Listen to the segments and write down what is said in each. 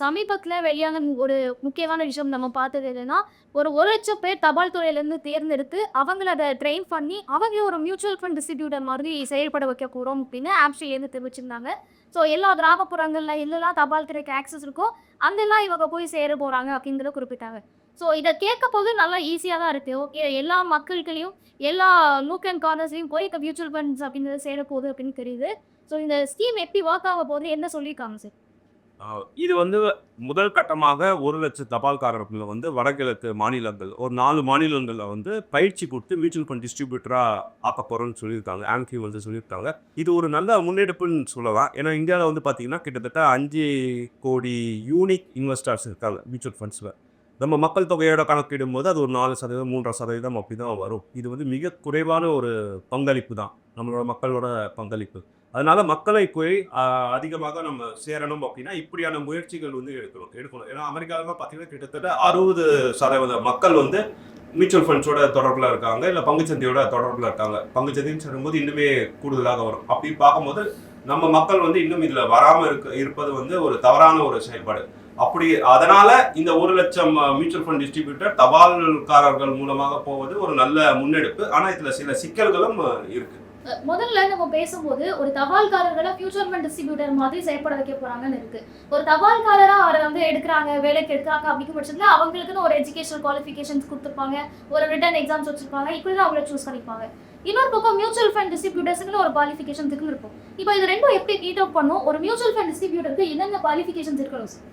சமீபத்தில் வெளியான ஒரு முக்கியமான விஷயம் நம்ம பார்த்தது என்னன்னா ஒரு ஒரு லட்சம் பேர் தபால் துறையிலேருந்து தேர்ந்தெடுத்து அவங்கள அதை ட்ரெயின் பண்ணி அவங்க ஒரு மியூச்சுவல் ஃபண்ட் டிஸ்ட்ரிபியூட்டர் மாதிரி செயல்பட வைக்கக்கூடும் அப்படின்னு ஆப்ஸ்ட்ரீலேருந்து தெரிவிச்சிருந்தாங்க. ஸோ எல்லா கிராமப்புறங்களில் எல்லாம் தபால் துறைக்கு ஆக்சஸ் இருக்கோ அங்கெல்லாம் இவங்க போய் சேர போகிறாங்க அப்படிங்கிறத குறிப்பிட்டாங்க. ஸோ இதை கேட்க போது நல்லா ஈஸியாக தான் இருக்குது ஓகே எல்லா மக்கள்களையும் எல்லா லூக் அண்ட் கார்னர்ஸ்லையும் போய் இந்த மியூச்சுவல் ஃபண்ட்ஸ் அப்படிங்கிறது சேர போகுது அப்படின்னு தெரியுது. ஸோ இந்த ஸ்கீம் எப்படி ஒர்க் ஆக போகுது என்ன சொல்லியிருக்காங்க சார் இது வந்து முதல் கட்டமாக ஒரு லட்ச தபால்காரர்களை வந்து வடகிழக்கு மாநிலங்கள் ஒரு நாலு மாநிலங்களில் வந்து பயிற்சி கொடுத்து மியூச்சுவல் ஃபண்ட் டிஸ்ட்ரிபியூட்டராக ஆக்க போகிறோம்னு சொல்லியிருக்காங்க. ஆம்கி வந்து சொல்லியிருக்காங்க. இது ஒரு நல்ல முன்னெடுப்புன்னு சொல்லலாம். ஏன்னா இந்தியாவில் வந்து பார்த்தீங்கன்னா கிட்டத்தட்ட அஞ்சு கோடி யூனிக் இன்வெஸ்டர்ஸ் இருக்காங்க மியூச்சுவல் ஃபண்ட்ஸில் நம்ம மக்கள் தொகையோட கணக்கிடும் போது அது ஒரு நாலு சதவீதம் மூன்றரை சதவீதம் அப்படி தான் வரும். இது வந்து மிக குறைவான ஒரு பங்களிப்பு தான். நம்மளோட மக்களோட பங்களிப்பு. அதனால மக்களை போய் அதிகமாக நம்ம சேரணும் அப்படின்னா இப்படியான முயற்சிகள் வந்து எடுக்கணும் எடுக்கணும். ஏன்னா அமெரிக்காவில் பார்த்தீங்கன்னா கிட்டத்தட்ட அறுபது சதவீத மக்கள் வந்து மியூச்சுவல் ஃபண்ட்ஸோட தொடர்பில் இருக்காங்க இல்லை பங்குச்சந்தையோட தொடர்பில் இருக்காங்க. பங்குச்சந்தைன்னு சொல்லும்போது இன்னுமே கூடுதலாக வரும். அப்படி பார்க்கும்போது நம்ம மக்கள் வந்து இன்னும் இதில் வராமல் இருக்க இருப்பது வந்து ஒரு தவறான ஒரு செயல்பாடு. அப்படி அதனால இந்த ஒரு லட்சம் மியூச்சுவல் ஃபண்ட் டிஸ்ட்ரிபியூட்டர் தபால்காரர்கள் மூலமாக போவது ஒரு நல்ல முன்னெடுப்பு. ஆனால் இதில் சில சிக்கல்களும் இருக்குது முதல்ல நம்ம பேசும்போது ஒரு தபால்காரர்களை ஃபியூச்சர் ஃபண்ட் டிஸ்ட்ரிபியூட்டர் மாதிரி செயல்பட வைக்க போறாங்கன்னு இருக்கு. ஒரு தபால்காரரா அவரை வந்து எடுக்கிறாங்க வேலைக்கு எடுக்கிறாங்க அப்படிங்கிற பட்சத்துல அவங்களுக்குன்னு ஒரு எஜுகேஷனல் குவாலிஃபிகேஷன்ஸ் கொடுத்துருப்பாங்க ஒரு ரிட்டன் எக்ஸாம்ஸ் வச்சிருப்பாங்க இப்படி தான் அவங்கள சூஸ் பண்ணிப்பாங்க. இன்னொரு பக்கம் மியூச்சுவல் ஃபண்ட் டிஸ்ட்ரிபியூட்டர்ஸ்க்கு ஒரு குவாலிஃபிகேஷன் இருக்கும். இப்போ இது ரெண்டும் எப்படி மீட் அப் பண்ணும்? ஒரு மியூச்சுவல் ஃபண்ட் டிஸ்ட்ரிபியூட்டருக்கு என்னென்ன குவாலிஃபிகேஷன்ஸ் இருக்கணும் சார்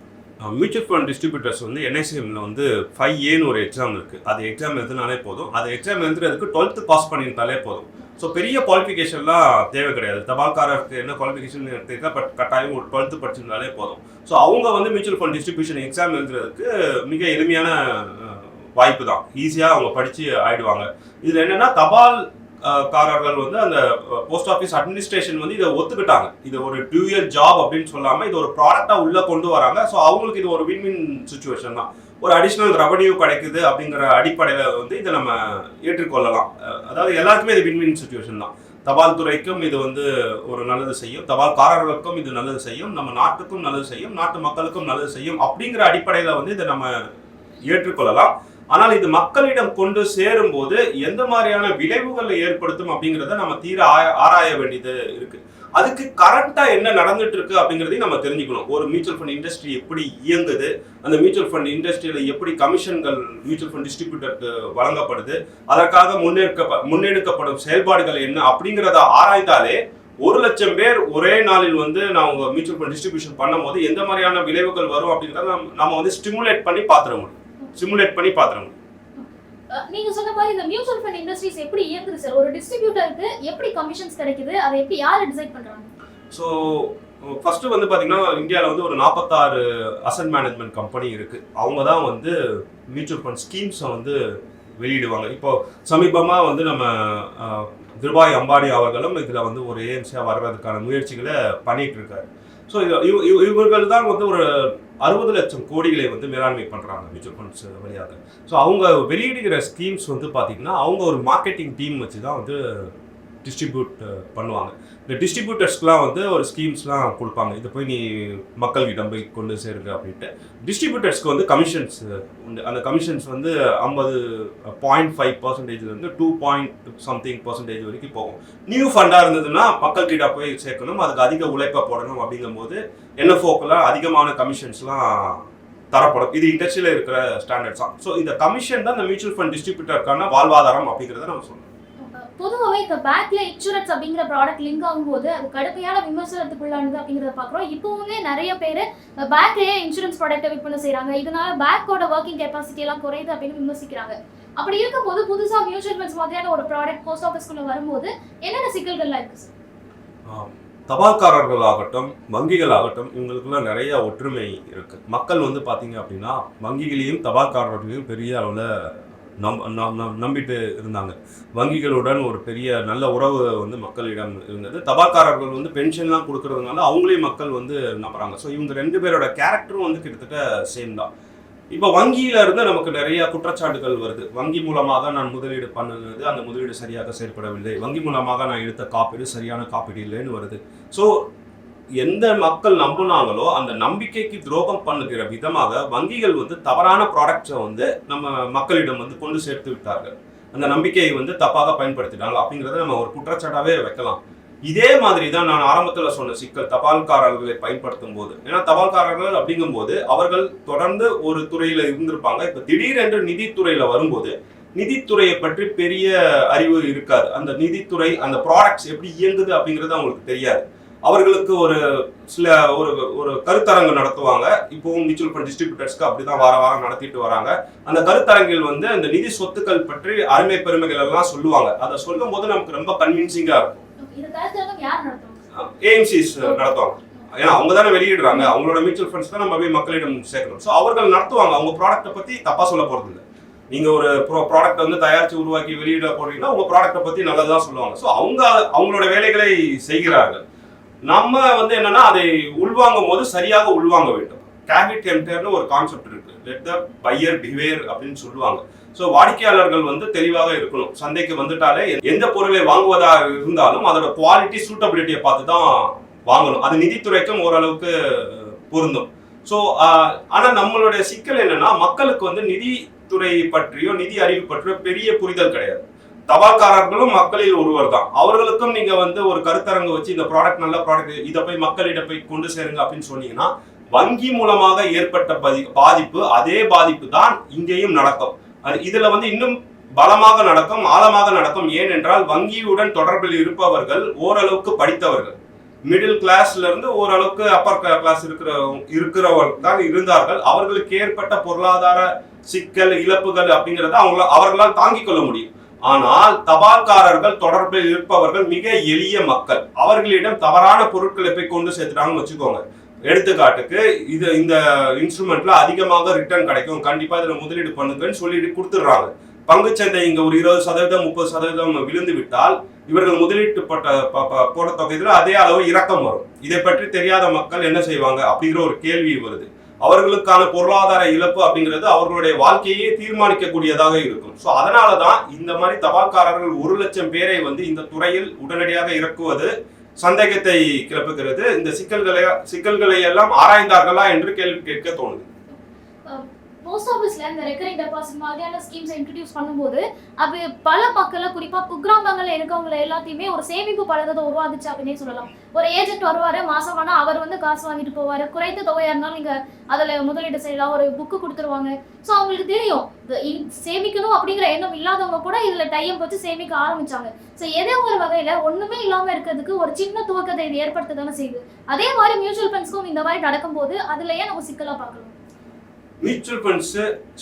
மியூச்சுவல் ஃபண்ட் டிஸ்ட்ரிபியூட்டர்ஸ் வந்து என்ஐசிஎம்ல வந்து ஃபைவ் ஏன்னு ஒரு எக்ஸாம் இருக்குது அது எக்ஸாம் எழுதுனாலே போதும். அது எக்ஸாம் எழுதுறதுக்கு டுவெல்த்து பாஸ் பண்ணியிருந்தாலே போதும். ஸோ பெரிய குவாலிஃபிகேஷன்லாம் தேவை கிடையாது. தபால்காரருக்கு என்ன குவாலிஃபிகேஷன் எடுத்துக்கா பட் கட்டாயம் ஒரு டுவெல்த்து படிச்சிருந்தாலே போதும். ஸோ அவங்க வந்து மியூச்சுவல் ஃபண்ட் டிஸ்ட்ரிபியூஷன் எக்ஸாம் எழுதுறதுக்கு மிக எளிமையான வாய்ப்பு தான். ஈஸியாக அவங்க படித்து ஆயிடுவாங்க. இதில் என்னென்னா தபால் காரர்கள் வந்து அந்த போஸ்ட் ஆஃபீஸ் அட்மினிஸ்ட்ரேஷன் வந்து இதை ஒத்துக்கிட்டாங்க. இது ஒரு டியூயல் ஜாப் அப்படின்னு சொல்லாமல் இது ஒரு ப்ராடக்டாக உள்ளே கொண்டு வராங்க. ஸோ அவங்களுக்கு இது ஒரு வின் வின் சுச்சுவேஷன் தான். ஒரு அடிஷ்னல் ரெவன்யூ கிடைக்குது அப்படிங்கிற அடிப்படையில் வந்து இதை நம்ம ஏற்றுக்கொள்ளலாம். அதாவது எல்லாருக்குமே இது வின் வின் சுச்சுவேஷன் தான். தபால் துறைக்கும் இது வந்து ஒரு நல்லது செய்யும். தபால்காரர்களுக்கும் இது நல்லது செய்யும். நம்ம நாட்டுக்கும் நல்லது செய்யும். நாட்டு மக்களுக்கும் நல்லது செய்யும் அப்படிங்கிற அடிப்படையில் வந்து இதை நம்ம ஏற்றுக்கொள்ளலாம். ஆனால் இது மக்களிடம் கொண்டு சேரும்போது எந்த மாதிரியான விளைவுகளை ஏற்படுத்தும் அப்படிங்கிறத நம்ம தீர ஆராய வேண்டியது இருக்கு. அதுக்கு கரண்டா என்ன நடந்துட்டு இருக்கு அப்படிங்கிறதையும் நம்ம தெரிஞ்சுக்கணும். ஒரு மியூச்சுவல் ஃபண்ட் இண்டஸ்ட்ரி எப்படி இயங்குது அந்த மியூச்சுவல் ஃபண்ட் இண்டஸ்ட்ரியில எப்படி கமிஷன்கள் மியூச்சுவல் ஃபண்ட் டிஸ்ட்ரிபியூட்டருக்கு வழங்கப்படுது அதற்காக முன்னெடுக்க முன்னெடுக்கப்படும் செயல்பாடுகள் என்ன அப்படிங்கிறத ஆராய்ந்தாலே ஒரு லட்சம் பேர் ஒரே நாளில் வந்து நான் உங்க மியூச்சுவல் ஃபண்ட் டிஸ்ட்ரிபியூஷன் பண்ணும்போது எந்த மாதிரியான விளைவுகள் வரும் அப்படிங்கிறத நம்ம- நம்ம வந்து ஸ்டிமுலேட் பண்ணி பார்த்துட முடியும். ஸ்டிமுலேட் பண்ணி அஹ் நீங்க சொன்ன மாதிரி இந்த மியூச்சுவல் ஃபண்ட் இண்டஸ்ட்ரீஸ் எப்படி இயங்குது சார் ஒரு டிஸ்ட்ரிபியூட்டருக்கு எப்படி கமிஷன்ஸ் கிடைக்குது? அதை எப்படி யார் டிசைட் பண்றாங்க? ஸோ ஃபர்ஸ்ட் வந்து பார்த்தீங்கன்னா இந்தியாவில் வந்து ஒரு நாற்பத்தாறு அசட் மேனேஜ்மெண்ட் கம்பெனி இருக்கு. அவங்க தான் வந்து மியூச்சுவல் ஃபண்ட் ஸ்கீம்ஸை வந்து வெளியிடுவாங்க. இப்போ சமீபமாக வந்து நம்ம திருபாய் அம்பானி அவர்களும் இதில் வந்து ஒரு ஏஎம்சியாக வர்றதுக்கான முயற்சிகளை பண்ணிட்டு இருக்காரு. ஸோ இவர்கள் தான் வந்து ஒரு அறுபது லட்சம் கோடிகளை வந்து மேலாண்மை பண்ணுறாங்க மியூச்சுவல் ஃபண்ட்ஸ் வழியாக. ஸோ அவங்க வெளியிடுகிற ஸ்கீம்ஸ் வந்து பார்த்திங்கன்னா அவங்க ஒரு மார்க்கெட்டிங் டீம் வச்சு தான் வந்து டிஸ்ட்ரிபியூட் பண்ணுவாங்க. இந்த டிஸ்ட்ரிபியூட்டர்ஸ்க்குலாம் வந்து ஒரு ஸ்கீம்ஸ்லாம் கொடுப்பாங்க. இதை போய் நீ மக்கள்கிட்ட போய் கொண்டு சேருங்க அப்படின்ட்டு. டிஸ்ட்ரிபியூட்டர்ஸ்க்கு வந்து கமிஷன்ஸ் உண்டு அந்த கமிஷன்ஸ் வந்து ஐம்பது பாயிண்ட் ஃபைவ் பர்சன்டேஜ்லேருந்து டூ பாயிண்ட் சம்திங் பர்சன்டேஜ் வரைக்கும் போகும். நியூ ஃபண்டாக இருந்ததுன்னா மக்கள்கிட்ட போய் சேர்க்கணும். அதுக்கு அதிக உழைப்பை போடணும் அப்படிங்கும்போது என்எஃப்ஓக்கெல்லாம் அதிகமான கமிஷன்ஸ்லாம் தரப்படும். இது இண்டஸ்ட்ரியில் இருக்கிற ஸ்டாண்டர்ட்ஸ் தான் ஸோ இந்த கமிஷன் தான் இந்த மியூச்சுவல் ஃபண்ட் டிஸ்ட்ரிபியூட்டருக்கான வாழ்வாதாரம் அப்படிங்கிறத நம்ம சொல்லணும். பொதுவாகவே இப்போ பேங்க்ல இன்சூரன்ஸ் அப்படிங்கிற ப்ராடக்ட் லிங்க் ஆகும்போது அது கடுமையான விமர்சனத்துக்குள்ளானது அப்படிங்கிறத பார்க்குறோம். இப்போவுமே நிறைய பேர் பேக்லேயே இன்சூரன்ஸ் ப்ராடக்ட்டை விற்பனை செய்கிறாங்க இதனால பேக்கோட ஒர்க்கிங் கெப்பாசிட்டி எல்லாம் குறையுது அப்படின்னு விமர்சிக்கிறாங்க. அப்படி இருக்கும்போது புதுசாக மியூச்சுவல் ஃபண்ட்ஸ் மாதிரியான ஒரு ப்ராடக்ட் போஸ்ட் ஆஃபீஸ்க்குள்ள வரும்போது என்னென்ன சிக்கல்கள்லாம் இருக்கு தபால்காரர்கள் ஆகட்டும் வங்கிகள் ஆகட்டும் இவங்களுக்குலாம் நிறைய ஒற்றுமை இருக்கு. மக்கள் வந்து பார்த்தீங்க அப்படின்னா வங்கிகளையும் தபால்காரர்களையும் பெரிய அளவில் நம்பிட்டு இருந்தாங்க. வங்கிகளுடன் ஒரு பெரிய நல்ல உறவு வந்து மக்களிடம் இருந்தது. தபாக்காரர்கள் வந்து பென்ஷன்லாம் கொடுக்கறதுனால அவங்களே மக்கள் வந்து நம்புறாங்க. ஸோ இவங்க ரெண்டு பேரோட கேரக்டரும் வந்து கிட்டத்தட்ட சேம் தான். இப்போ வங்கியில இருந்து நமக்கு நிறைய குற்றச்சாட்டுகள் வருது. வங்கி மூலமாக நான் முதலீடு பண்ணுனது அந்த முதலீடு சரியாக செயல்படவில்லை. வங்கி மூலமாக நான் எடுத்த காப்பீடு சரியான காப்பீடு இல்லைன்னு வருது. ஸோ எந்த மக்கள் நம்புனாங்களோ அந்த நம்பிக்கைக்கு துரோகம் பண்ணுகிற விதமாக வங்கிகள் வந்து தவறான ப்ராடக்ட்ஸை வந்து நம்ம மக்களிடம் வந்து கொண்டு சேர்த்து விட்டார்கள். அந்த நம்பிக்கையை வந்து தப்பாக பயன்படுத்திட்டாங்க அப்படிங்கிறத நம்ம ஒரு குற்றச்சாட்டாகவே வைக்கலாம். இதே மாதிரி தான் நான் ஆரம்பத்தில் சொன்ன சிக்கல் தபால்காரர்களை பயன்படுத்தும் போது. ஏன்னா தபால்காரர்கள் அப்படிங்கும்போது அவர்கள் தொடர்ந்து ஒரு துறையில் இருந்திருப்பாங்க. இப்போ திடீரென்று நிதித்துறையில் வரும்போது நிதித்துறையை பற்றி பெரிய அறிவு இருக்காது. அந்த நிதித்துறை அந்த ப்ராடக்ட்ஸ் எப்படி இயங்குது அப்படிங்கிறது அவங்களுக்கு தெரியாது. அவர்களுக்கு ஒரு சில ஒரு ஒரு கருத்தரங்கு நடத்துவாங்க. இப்போவும் மியூச்சுவல் ஃபண்ட் டிஸ்ட்ரிபியூட்டர்ஸ்க்கு அப்படிதான் வார வாரம் நடத்திட்டு வராங்க. அந்த கருத்தரங்கில் வந்து அந்த நிதி சொத்துக்கள் பற்றி அருமை பெருமைகள் எல்லாம் சொல்லுவாங்க. அதை சொல்லும் போது நமக்கு ரொம்ப கன்வின்சிங்கா இருக்கும். ஏஎம்சிஸ் நடத்துவாங்க? ஏன்னா அவங்க தானே வெளியிடுறாங்க. அவங்களோட மியூச்சுவல் ஃபண்ட்ஸ் தான் நம்ம போய் மக்களிடம் சேர்க்கணும். ஸோ அவர்கள் நடத்துவாங்க. அவங்க ப்ராடக்ட்டை பத்தி தப்பா சொல்ல போறது இல்லை நீங்க ஒரு ப்ரோ ப்ராடக்ட் வந்து தயாரிச்சு உருவாக்கி வெளியிட போறீங்கன்னா உங்க ப்ராடக்ட்டை பத்தி நல்லதா சொல்லுவாங்க. ஸோ அவங்க அவங்களோட வேலைகளை செய்கிறார்கள். நம்ம வந்து என்னன்னா அதை உள்வாங்கும் போது சரியாக உள்வாங்க வேண்டும். கேபிட் எம்டர்னு ஒரு கான்செப்ட் இருக்கு. லெட் த பையர் பிஹேவியர் அப்படின்னு சொல்லுவாங்க. ஸோ வாடிக்கையாளர்கள் வந்து தெளிவாக இருக்கணும். சந்தைக்கு வந்துட்டாலே எந்த பொருளை வாங்குவதாக இருந்தாலும் அதோட குவாலிட்டி சூட்டபிலிட்டியை பார்த்து தான் வாங்கணும். அது நிதித்துறைக்கும் ஓரளவுக்கு பொருந்தும். ஸோ ஆனால் நம்மளுடைய சிக்கல் என்னன்னா மக்களுக்கு வந்து நிதித்துறை பற்றியோ நிதி அறிவு பற்றியோ பெரிய புரிதல் கிடையாது. தபால்காரர்களும் மக்களில் ஒருவர் தான் அவர்களுக்கும் நீங்க வந்து ஒரு கருத்தரங்கு வச்சு இந்த ப்ராடக்ட் நல்ல ப்ராடக்ட் இதை போய் மக்களிடம் போய் கொண்டு சேருங்க அப்படின்னு சொன்னீங்கன்னா வங்கி மூலமாக ஏற்பட்ட பதி- பாதிப்பு அதே பாதிப்பு தான் இங்கேயும் நடக்கும். இதுல வந்து இன்னும் பலமாக நடக்கும் ஆழமாக நடக்கும். ஏனென்றால் வங்கியுடன் தொடர்பில் இருப்பவர்கள் ஓரளவுக்கு படித்தவர்கள். மிடில் கிளாஸ்ல இருந்து ஓரளவுக்கு அப்பர் கிளாஸ் இருக்கிற இருக்கிறவர்கள் தான் இருந்தார்கள். அவர்களுக்கு ஏற்பட்ட பொருளாதார சிக்கல் இழப்புகள் அப்படிங்கறத அவங்கள அவர்களால் தாங்கிக் கொள்ள முடியும். ஆனால் தபால்காரர்கள் தொடர்பில் இருப்பவர்கள் மிக எளிய மக்கள். அவர்களிடம் தவறான பொருட்களை போய் கொண்டு சேர்த்துட்டாங்கன்னு வச்சுக்கோங்க. எடுத்துக்காட்டுக்கு இது இந்த இன்ஸ்ட்ருமெண்ட்ல அதிகமாக ரிட்டர்ன் கிடைக்கும். கண்டிப்பா இதுல முதலீடு பண்ணுங்கன்னு சொல்லிட்டு கொடுத்துடுறாங்க. பங்குச்சந்தை இங்க ஒரு இருபது சதவீதம் முப்பது சதவீதம் விழுந்து விட்டால் இவர்கள் முதலீட்டு போட்ட ப- போட தொகையில அதே அளவு இறக்கம் வரும். இதை பற்றி தெரியாத மக்கள் என்ன செய்வாங்க? அப்படிங்கிற ஒரு கேள்வி வருது. அவர்களுக்கான பொருளாதார இழப்பு அப்படிங்கிறது அவர்களுடைய வாழ்க்கையே தீர்மானிக்கக்கூடியதாக இருக்கும். ஸோ அதனால தான் இந்த மாதிரி தபால்காரர்கள் ஒரு லட்சம் பேரை வந்து இந்த துறையில் உடனடியாக இறக்குவது சந்தேகத்தை கிளப்புகிறது. இந்த சிக்கல்களை சிக்கல்களை எல்லாம் ஆராய்ந்தார்களா என்று கேள்வி கேட்க தோணுது. போஸ்ட் ஆஃபீஸ்ல இந்த ரெக்கரிங் டெபாசிட் மாதிரியான ஸ்கீம்ஸ் இன்ட்ரடியூஸ் பண்ணும்போது அது பல மக்களை குறிப்பா குக்கிராமங்கள்ல இருக்கவங்களை எல்லாத்தையுமே ஒரு சேமிப்பு பழக்கத்தை உருவாக்குச்சு அப்படின்னே சொல்லலாம். ஒரு ஏஜென்ட் வருவாரு மாசம் ஆனா அவர் வந்து காசு வாங்கிட்டு போவாரு. குறைந்த தொகையா இருந்தாலும் நீங்க அதுல முதலீடு செய்யலாம் ஒரு புக்கு கொடுத்துருவாங்க. ஸோ அவங்களுக்கு தெரியும் சேமிக்கணும் அப்படிங்கிற எண்ணம் இல்லாதவங்க கூட இதுல டைம் வச்சு சேமிக்க ஆரம்பிச்சாங்க. ஸோ ஏதோ ஒரு வகையில ஒண்ணுமே இல்லாம இருக்கிறதுக்கு ஒரு சின்ன துவக்கத்தை இது ஏற்படுத்த தானே செய்யுது. அதே மாதிரி மியூச்சுவல் ஃபண்ட்ஸ்க்கும் இந்த மாதிரி நடக்கும்போது அதுல ஏன் நம்ம சிக்கலா பார்க்கலாம். மியூச்சுவல் ஃபண்ட்ஸ்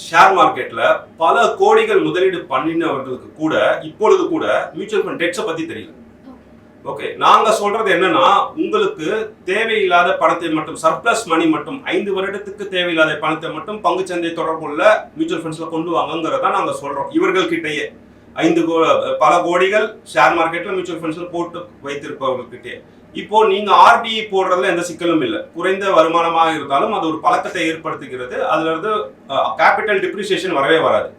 ஷேர் மார்க்கெட்ல பல கோடிகள் முதலீடு பண்ணினவர்களுக்கு கூட இப்பொழுது கூட மியூச்சுவல் ஃபண்ட் டெட்ஸை பத்தி தெரியல ஓகே நாங்க சொல்றது என்னன்னா உங்களுக்கு தேவையில்லாத பணத்தை மட்டும் சர்ப்ளஸ் மணி மட்டும் ஐந்து வருடத்துக்கு தேவையில்லாத பணத்தை மட்டும் பங்குச்சந்தை தொடர்புள்ள மியூச்சுவல் ஃபண்ட்ஸ்ல கொண்டு வாங்கங்கிறத நாங்க சொல்றோம். இவர்கள் கிட்டேயே ஐந்து கோ பல கோடிகள் ஷேர் மார்க்கெட்ல மியூச்சுவல் ஃபண்ட்ஸ்ல போட்டு வைத்திருப்பவர்கள்கிட்டயே. இப்போ நீங்க ஆர்டி போடுறதுல எந்த சிக்கலும் இல்லை. குறைந்த வருமானமாக இருந்தாலும் அது ஒரு பழக்கத்தை ஏற்படுத்துகிறது. அதுல இருந்து கேபிட்டல் டிப்ரிசியேஷன் வரவே வராது.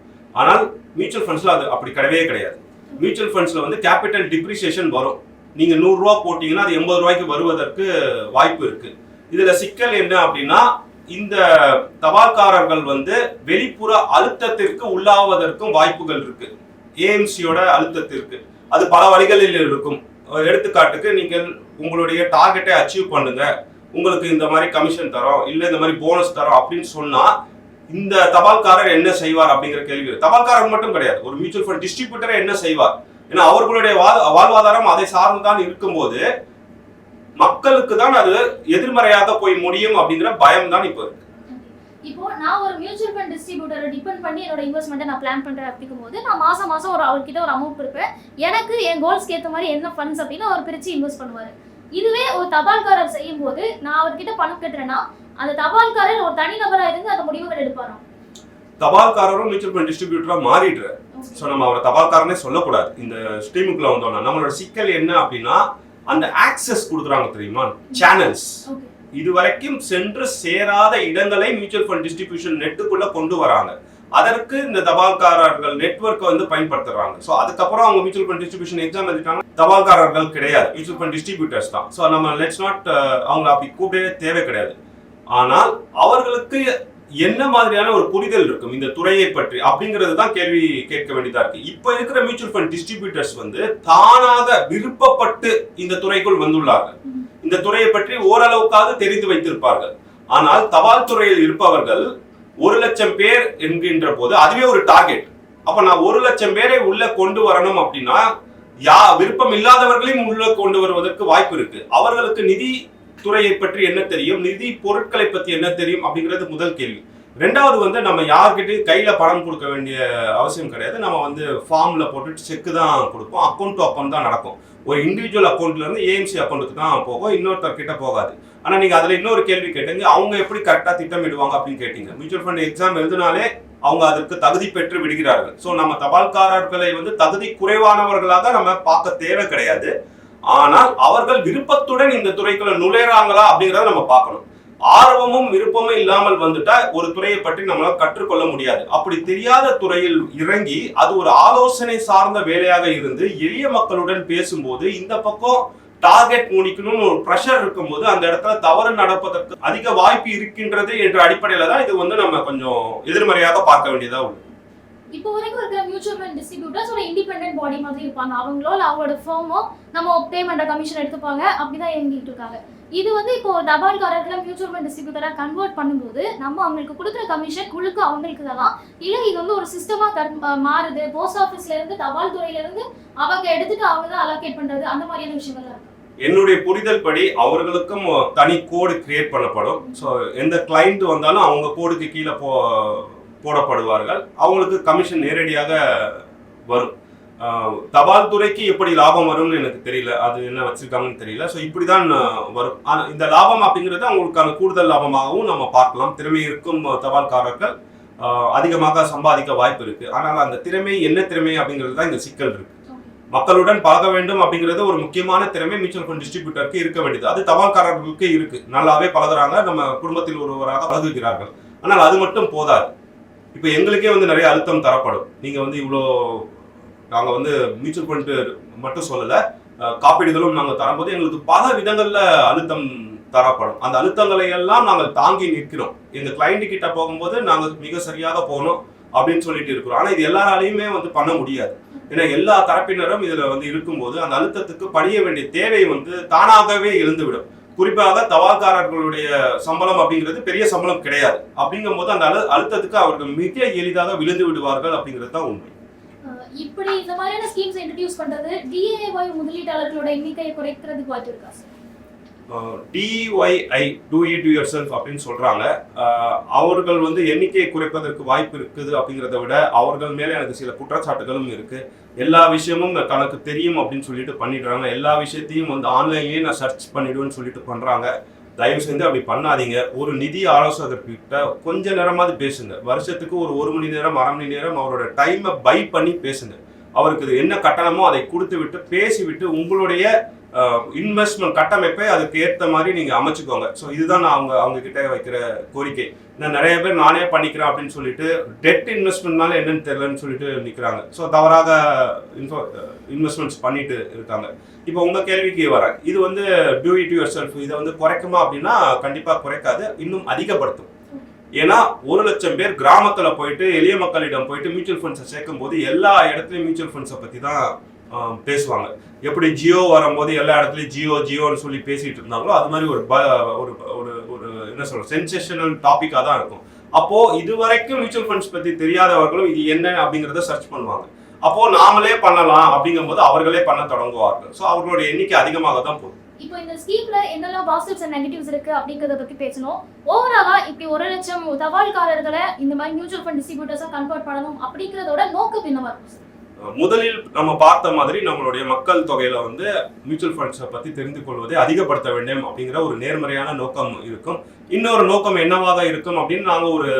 ஆனால் மியூச்சுவல் ஃபண்ட்ஸ்ல அது அப்படி கிடையவே கிடையாது. மியூச்சுவல் ஃபண்ட்ஸ்ல வந்து கேபிட்டல் டிப்ரிசியேஷன் வரும். நீங்க நூறுரூவா போட்டீங்கன்னா அது எண்பது ரூபாய்க்கு வருவதற்கு வாய்ப்பு இருக்கு. இதுல சிக்கல் என்ன அப்படின்னா இந்த தபால்காரர்கள் வந்து வெளிப்புற அழுத்தத்திற்கு உள்ளாவதற்கும் வாய்ப்புகள் இருக்கு. ஏஎம்சியோட அழுத்தத்திற்கு. அது பல வழிகளில் இருக்கும். எடுத்துக்காட்டுக்கு நீங்கள் உங்களுடைய டார்கெட்டை அச்சீவ் பண்ணுங்க. உங்களுக்கு இந்த மாதிரி கமிஷன் தரோம் இல்லை இந்த மாதிரி போனஸ் தரோம் அப்படின்னு சொன்னால் இந்த தபால்காரர் என்ன செய்வார் அப்படிங்கிற கேள்வி தபால்காரர் மட்டும் கிடையாது ஒரு மியூச்சுவல் ஃபண்ட் டிஸ்ட்ரிபியூட்டர் என்ன செய்வார்? ஏன்னா அவர்களுடைய வாழ்வாதாரம் அதை சார்ந்துதான் இருக்கும்போது மக்களுக்கு தான் அது எதிர்மறையாக போய் முடியும் அப்படிங்கிற பயம் தான் இப்போ இருக்கு. இப்போ நான் ஒரு மியூச்சுவல் ஃபண்ட் டிஸ்ட்ரிபியூட்டரை டிபெண்ட் பண்ணி என்னோட இன்வெஸ்ட்மெண்ட்டை நான் பிளான் பண்றேன் அப்படிங்கும் போது நான் மாசம் மாசம் ஒரு அவர்கிட்ட ஒரு அமௌண்ட் கொடுப்பேன். எனக்கு என் கோல்ஸ்க்கு ஏற்ற மாதிரி என்ன ஃபண்ட்ஸ் அப்படின்னு அவர் பிரிச்சு இன்வெஸ்ட் பண்ணுவாரு. இதுவே ஒரு தபால்காரர் செய்யும் போது நான் அவர்கிட்ட பணம் கட்டுறேன்னா அந்த தபால்காரர் ஒரு தனிநபரா இருந்து அந்த முடிவுகள் எடுப்பாராம். தபால்காரரும் மியூச்சுவல் ஃபண்ட் டிஸ்ட்ரிபியூட்டரா மாறிடுறாரு ஸோ நம்ம அவரை தபால்காரனே சொல்லக்கூடாது. இந்த ஸ்ட்ரீமுக்குள்ள வந்தோம்னா நம்மளோட சிக்கல் என்ன அப்படின்னா அந்த ஆக்சஸ் கொடுக்குறாங்க தெரியுமா? சேனல்ஸ் இதுவரைக்கும் சென்று சேராத இடங்களை மியூச்சுவல் ஃபண்ட் டிஸ்ட்ரிபியூஷன் நெட்டுக்குள்ள கொண்டு வராங்க. அதற்கு இந்த தபால்காரர்கள் நெட்ஒர்க்கை வந்து பயன்படுத்துறாங்க. ஸோ அதுக்கப்புறம் அவங்க மியூச்சுவல் ஃபண்ட் டிஸ்ட்ரிபியூஷன் எக்ஸாம் எழுதிட்டாங்க. தபால்காரர்கள் கிடையாது. மியூச்சுவல் ஃபண்ட் டிஸ்ட்ரிபியூட்டர்ஸ் தான். ஸோ நம்ம லெட்ஸ் நாட் அவங்க அப்படி கூப்பிடவே தேவை கிடையாது. ஆனால் அவர்களுக்கு என்ன மாதிரியான ஒரு புரிதல் இருக்கும்? இந்த துறையை பற்றி அப்படிங்கிறது தான் கேள்வி கேட்க வேண்டியதா இருக்கு. இப்போ இருக்கிற மியூச்சுவல் ஃபண்ட் டிஸ்ட்ரிபியூட்டர்ஸ் வந்து தானாக விருப்பப்பட்டு இந்த துறைக்குள் வந்துள்ளார்கள். இந்த துறையை பற்றி ஓரளவுக்காவது தெரிந்து வைத்திருப்பார்கள். ஆனால் தபால் துறையில் இருப்பவர்கள் ஒரு லட்சம் பேர் என்கின்ற போது அதுவே ஒரு டார்கெட். அப்ப நான் ஒரு லட்சம் பேரை உள்ள கொண்டு வரணும் அப்படின்னா யா விருப்பம் இல்லாதவர்களையும் உள்ள கொண்டு வருவதற்கு வாய்ப்பு இருக்கு. அவர்களுக்கு நிதி துறையை பற்றி என்ன தெரியும்? நிதி பொருட்களை பத்தி என்ன தெரியும்? அப்படிங்கிறது முதல் கேள்வி. ரெண்டாவது வந்து நம்ம யார்கிட்டயும் கையில பணம் கொடுக்க வேண்டிய அவசியம் கிடையாது. நம்ம வந்து ஃபார்ம்ல போட்டு செக்கு தான் கொடுப்போம். அக்கௌண்ட் டு அக்கௌண்ட் தான் நடக்கும். ஒரு இண்டிவிஜுவல் அக்கௌண்ட்லேருந்து ஏஎம்சி அக்கௌண்ட்டுக்கு தான் போகும் இன்னொருத்தர் கிட்ட போகாது. ஆனால் நீங்கள் அதில் இன்னொரு கேள்வி கேட்டீங்க அவங்க எப்படி கரெக்டாக திட்டமிடுவாங்க அப்படின்னு கேட்டீங்க. மியூச்சுவல் ஃபண்ட் எக்ஸாம் எழுதினாலே அவங்க அதற்கு தகுதி பெற்று விடுகிறார்கள். ஸோ நம்ம தபால்காரர்களை வந்து தகுதி குறைவானவர்களாக நம்ம பார்க்க தேவை கிடையாது. ஆனால் அவர்கள் விருப்பத்துடன் இந்த துறைக்குள்ள நுழையிறாங்களா அப்படிங்கிறத நம்ம பார்க்கணும். ஆர்வமும் விருப்பமும் இல்லாமல் வந்துட்டா ஒரு துறையை பற்றி நம்மளால் கற்றுக்கொள்ள முடியாது. அப்படி தெரியாத துறையில் இறங்கி அது ஒரு ஆலோசனை சார்ந்த வேலையாக இருந்து எளிய மக்களுடன் பேசும்போது இந்த பக்கம் டார்கெட் முடிக்கணும்னு ஒரு ப்ரெஷர் இருக்கும்போது அந்த இடத்துல தவறு நடப்பதற்கு அதிக வாய்ப்பு இருக்கின்றது என்ற அடிப்படையில தான் இது வந்து நம்ம கொஞ்சம் எதிர்மறையாக பார்க்க வேண்டியதா உள்ளது. இப்போ வரைக்கும் இருக்கிற மியூச்சுவல் ஃபண்ட் டிஸ்ட்ரிபியூட்டர்ஸ் ஒரு இண்டிபெண்டன்ட் பாடி மாதிரி இருப்பாங்க. அவங்களோ இல்லை அவங்களோட ஃபேமோ நம்ம பேமெண்ட் கமிஷன் எடுத்துப்பாங்க. அப்படிதான் இயங்கிட்டு இருக்காங்க. இது வந்து இப்போ தபால்காரர்கள் மியூச்சுவல் ஃபண்ட் டிஸ்ட்ரிபியூட்டராக கன்வெர்ட் பண்ணும்போது நம்ம அவங்களுக்கு கொடுக்குற கமிஷன் குழுக்க அவங்களுக்கு தான் இல்லை இது வந்து ஒரு சிஸ்டமா தர் மாறுது. போஸ்ட் ஆஃபீஸ்ல இருந்து தபால் துறையில இருந்து அவங்க எடுத்துட்டு அவங்க தான் அலோகேட் பண்றது. அந்த மாதிரியான விஷயங்கள் இருக்கு. என்னுடைய புரிதல் படி அவர்களுக்கும் தனி கோடு கிரியேட் பண்ணப்படும். ஸோ எந்த கிளைண்ட் வந்தாலும் அவங்க கோடுக்கு கீழே போ போடப்படுவார்கள். அவங்களுக்கு கமிஷன் நேரடியாக வரும். தபால் துறைக்கு எப்படி லாபம் வரும்னு எனக்கு தெரியல. அது என்ன வச்சிருக்காங்கன்னு தெரியல. ஸோ இப்படி தான் வரும். ஆனால் இந்த லாபம் அப்படிங்கிறது அவங்களுக்கான கூடுதல் லாபமாகவும் நம்ம பார்க்கலாம். திறமை இருக்கும் தபால்காரர்கள் அதிகமாக சம்பாதிக்க வாய்ப்பு இருக்கு. ஆனால் அந்த திறமை என்ன திறமை அப்படிங்கிறது தான் இந்த சிக்கல் இருக்கு. மக்களுடன் பழக வேண்டும் அப்படிங்கிறது ஒரு முக்கியமான திறமை. மியூச்சுவல் ஃபண்ட் டிஸ்ட்ரிபியூட்டருக்கு இருக்க வேண்டியது. அது தபால்காரர்களுக்கு இருக்கு. நல்லாவே பழகுறாங்க. நம்ம குடும்பத்தில் ஒருவராக பழகுகிறார்கள். ஆனால் அது மட்டும் போதாது. இப்போ எங்களுக்கே வந்து நிறைய அழுத்தம் தரப்படும். நீங்கள் வந்து இவ்வளோ நாங்கள் வந்து மியூச்சுவல் ஃபண்ட் மட்டும் சொல்லலை காப்பீடுகளும் நாங்கள் தரும்போது எங்களுக்கு பல விதங்களில் அழுத்தம் தரப்படும். அந்த அழுத்தங்களை எல்லாம் நாங்கள் தாங்கி நிற்கிறோம். எங்கள் கிளைண்ட் கிட்ட போகும்போது நாங்கள் மிக சரியாக போகணும் அப்படின்னு சொல்லிட்டு இருக்கிறோம். ஆனால் இது எல்லாராலையுமே வந்து பண்ண முடியாது. ஏன்னா எல்லா தரப்பினரும் இதில் வந்து இருக்கும்போது அந்த அழுத்தத்துக்கு பணிய வேண்டிய தேவை வந்து தானாகவே எழுந்துவிடும். குறிப்பாக தவால்காரர்களுடைய சம்பளம் அப்படிங்கிறது பெரிய சம்பளம் கிடையாது. அப்படிங்கும்போது அந்த அழு அழுத்தத்துக்கு அவர்கள் மிக எளிதாக விழுந்து விடுவார்கள் அப்படிங்கிறது தான் உண்மை. இப்படி இந்த மாதிரியான ஸ்கீம்ஸ் இன்ட்ரடியூஸ் பண்றது டிஏஒய் முதலீட்டாளர்களோட எண்ணிக்கையை குறைக்கிறதுக்கு வாய்ப்பு இருக்கா sir DIY do it yourself அப்படின்னு சொல்கிறாங்க அவர்கள் வந்து எண்ணிக்கையை குறைப்பதற்கு வாய்ப்பு இருக்குது அப்படிங்கிறத விட அவர்கள் மேலே எனக்கு சில குற்றச்சாட்டுகளும் இருக்குது எல்லா விஷயமும் தனக்கு தெரியும் அப்படின்னு சொல்லிட்டு பண்ணிடுறாங்க. எல்லா விஷயத்தையும் வந்து ஆன்லைன்லேயே நான் சர்ச் பண்ணிடுவேன்னு சொல்லிட்டு பண்ணுறாங்க தயவு செஞ்சு அப்படி பண்ணாதீங்க. ஒரு நிதி ஆலோசகர்கிட்ட கொஞ்ச நேரமாவது பேசுங்க. வருஷத்துக்கு ஒரு ஒரு மணி நேரம் அரை மணி நேரம் அவரோட டைமை பை பண்ணி பேசுங்க. அவருக்கு என்ன கட்டணமோ அதை கொடுத்து விட்டு பேசிவிட்டு உங்களுடைய இன்வெஸ்ட்மெண்ட் கட்டமைப்பை அதுக்கு ஏற்ற மாதிரி நீங்க அமைச்சுக்கோங்க. ஸோ இதுதான் நான் அவங்க அவங்க கிட்ட வைக்கிற கோரிக்கை. நான் நிறைய பேர் நானே பண்ணிக்கிறேன் அப்படின்னு சொல்லிட்டு டெட் இன்வெஸ்ட்மெண்ட்னால என்னன்னு தெரியலன்னு சொல்லிட்டு நிற்கிறாங்க ஸோ தவறாக இன்ஃபோ இன்வெஸ்ட்மெண்ட்ஸ் பண்ணிட்டு இருக்காங்க. இப்போ உங்க கேள்விக்கு வரேன். இது வந்து டியூ இட் யுவர் செல்ஃப் இதை வந்து குறைக்குமா அப்படின்னா கண்டிப்பாக குறைக்காது. இன்னும் அதிகப்படுத்தும். ஏன்னா ஒரு லட்சம் பேர் கிராமத்தில் போயிட்டு எளிய மக்களிடம் போயிட்டு மியூச்சுவல் ஃபண்ட்ஸை சேர்க்கும் போது எல்லா இடத்துலையும் மியூச்சுவல் ஃபண்ட்ஸை பற்றி தான் பேசுவாங்க. எப்படி ஜியோ வரும்போது எல்லா இடத்துலையும் ஜியோ ஜியோன்னு சொல்லி பேசிட்டு இருந்தாங்களோ அது மாதிரி ஒரு ப- ஒரு ஒரு ஒரு என்ன சொல்ற சென்சேஷனல் டாபிக்காக தான் இருக்கும். அப்போ இதுவரைக்கும் மியூச்சுவல் ஃபண்ட்ஸ் பத்தி தெரியாதவர்களும் இது என்ன அப்படிங்கிறத சர்ச் பண்ணுவாங்க. அப்போ நாமளே பண்ணலாம் அப்படிங்கும்போது அவர்களே பண்ண தொடங்குவார்கள். ஸோ அவர்களுடைய எண்ணிக்கை அதிகமாக தான் போகும் இப்போ இந்த ஸ்கீம்ல என்னெல்லாம் பாசிட்டிவ்ஸ் அண்ட் நெகட்டிவ்ஸ் இருக்கு அப்படிங்கறத பத்தி பேசணும். ஓவராலா இப்படி ஒரு லட்சம் தபால்காரர்களை இந்த மாதிரி மியூச்சுவல் ஃபண்ட் டிஸ்ட்ரிபியூட்டர்ஸா கன்வெர்ட் பண்ணணும் அப்படிங்கறதோட நோக்கம் என்னவா இருக்கும் முதலில் நம்ம பார்த்த மாதிரி நம்மளுடைய மக்கள் தொகையில வந்து மியூச்சுவல் ஃபண்ட்ஸை பத்தி தெரிந்து கொள்வதை அதிகப்படுத்த வேண்டும் அப்படிங்கிற ஒரு நேர்மறையான நோக்கம் இருக்கும். இன்னொரு நோக்கம் என்னவாக இருக்கும் அப்படின்னு நாங்க ஒரு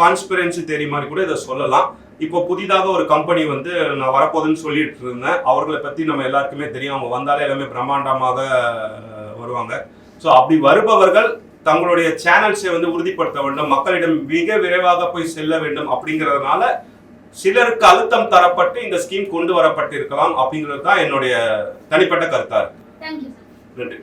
கான்ஸ்பிரன்சி தேரி மாதிரி கூட இதை சொல்லலாம். இப்போ புதிதாக ஒரு கம்பெனி வந்து நான் வரப்போகுதுன்னு சொல்லிட்டு இருந்தேன். அவர்களை பத்தி நம்ம எல்லாருக்குமே தெரியும். அவங்க வந்தாலே எல்லாமே பிரம்மாண்டமாக வருவாங்க. ஸோ அப்படி வருபவர்கள் தங்களுடைய சேனல்ஸை வந்து உறுதிப்படுத்த வேண்டும். மக்களிடம் மிக விரைவாக போய் செல்ல வேண்டும் அப்படிங்கிறதுனால சிலருக்கு அழுத்தம் தரப்பட்டு இந்த ஸ்கீம் கொண்டு வரப்பட்டிருக்கலாம் அப்படிங்கிறது தான் என்னுடைய தனிப்பட்ட கருத்தா இருக்கு. நன்றி.